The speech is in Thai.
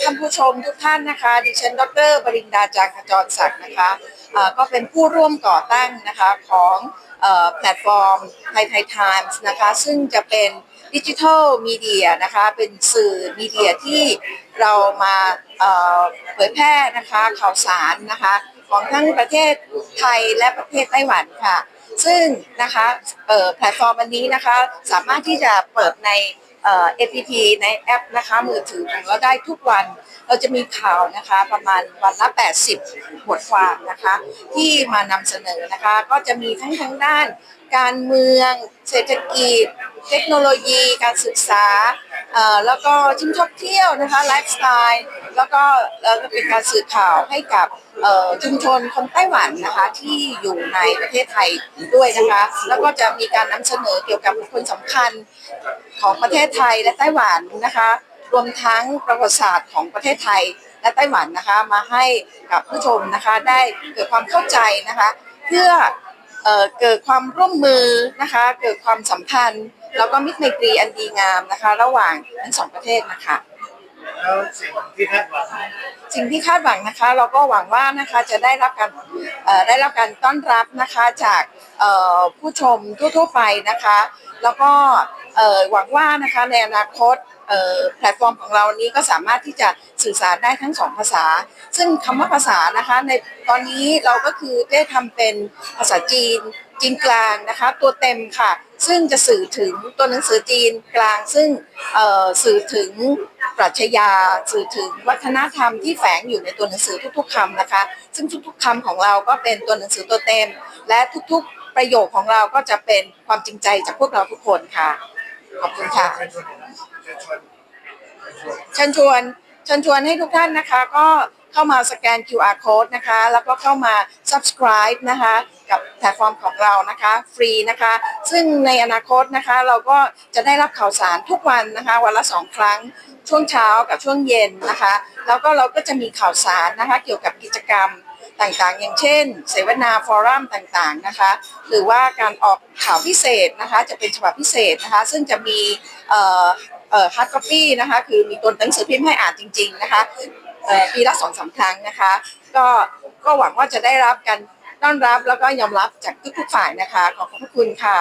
ท่านผู้ชมทุกท่านนะคะ ดิฉัน ดรบรินดาจางขจรศักดิ์นะคะเอ่อก็เป็นผู้ร่วมก่อตั้งนะคะของอแพลตฟอร์มไทยไทยไทมส์นะคะ ซึ่งจะเป็นดิจิทัลมีเดียนะคะ เป็นสื่อมีเดียที่เรามาเผยแพร่นะคะข่าวสารนะคะ ของทั้งประเทศไทยและประเทศไต้หวันค่ะ ซึ่งนะคะแพลตฟอร์มอันนี้นะคะ สามารถที่จะเปิดใน เอ่อ APP ในแอปนะคะมือถือของเราได้ทุกวันเราจะมีข่าวนะคะประมาณวันละ 80 บทความนะคะ ที่มานำเสนอนะคะ ก็จะมีทั้งทางด้าน การเมือง เศรษฐกิจ เทคโนโลยี การศึกษาแล้วก็ชิมชอบเที่ยวนะคะไลฟ์สไตล์แล้วก็แล้วก็เป็นการสื่อข่าวให้กับชุมชนคนไต้หวันนะคะที่อยู่ในประเทศไทยด้วยนะคะ แล้วก็จะมีการนำเสนอเกี่ยวกับบุคคลสำคัญ ของประเทศไทยและไต้หวันนะคะ รวมทั้งประวัติศาสตร์ของประเทศไทยและไต้หวันนะคะมาให้กับผู้ชมนะคะได้เกิดความเข้าใจนะคะ เพื่อเออเกิดความร่วมมือนะคะ เกิดความสัมพันธ์ แล้วก็มิตรไมตรีอันดีงามนะคะ ระหว่างทั้งสองประเทศนะคะ แล้วสิ่งที่คาดหวังสิ่งที่คาดหวังนะคะ เราก็หวังว่านะคะจะได้รับการได้รับการต้อนรับนะคะจากผู้ชมทั่วๆไปนะคะ แล้วก็หวังว่านะคะในอนาคตแพลตฟอร์มของเรานี้ก็สามารถที่จะสื่อสารได้ทั้งสองภาษา ซึ่งคำว่าภาษานะคะในตอนนี้เราก็คือได้ทำเป็นภาษาจีน จีนกลางนะคะ ตัวเต็มค่ะ ซึ่งจะสื่อถึงตัวหนังสือจีนกลาง ซึ่งเอ่อสื่อถึงปรัชญาสื่อถึงวัฒนธรรมที่แฝงอยู่ในตัวหนังสือทุกๆคำนะคะ ซึ่งทุกๆคำของเราก็เป็นตัวหนังสือตัวเต็ม และทุกๆประโยคของเราก็จะเป็นความจริงใจจากพวกเราทุกคนค่ะ ขอบคุณค่ะเชิญชวนหน่อยนะเชิญชวนเชิญชวนเชิญชวนเชิญชวนให้ทุกท่านนะคะก็ เข้ามาสแกน QR code นะคะ แล้วก็เข้ามา subscribe นะคะ กับแพลตฟอร์มของเรานะคะ ฟรีนะคะ ซึ่งในอนาคตนะคะเราก็จะได้รับข่าวสารทุกวันนะคะ วันละสองครั้งช่วงเช้ากับช่วงเย็นนะคะ แล้วก็เราก็จะมีข่าวสารนะคะ เกี่ยวกับกิจกรรมต่างๆ อย่างเช่น เสวนาฟอรัมต่างๆนะคะ หรือว่าการออกข่าวพิเศษนะคะ จะเป็นฉบับพิเศษนะคะ ซึ่งจะมีเอ่อเอ่อ hard copy นะคะ คือมีตัวหนังสือพิมพ์ให้อ่านจริง ๆ นะคะ ปีละสองสามครั้งนะคะ ก็ก็หวังว่าจะได้รับการต้อนรับแล้วก็ยอมรับจากทุกๆฝ่ายนะคะ ขอบพระคุณค่ะ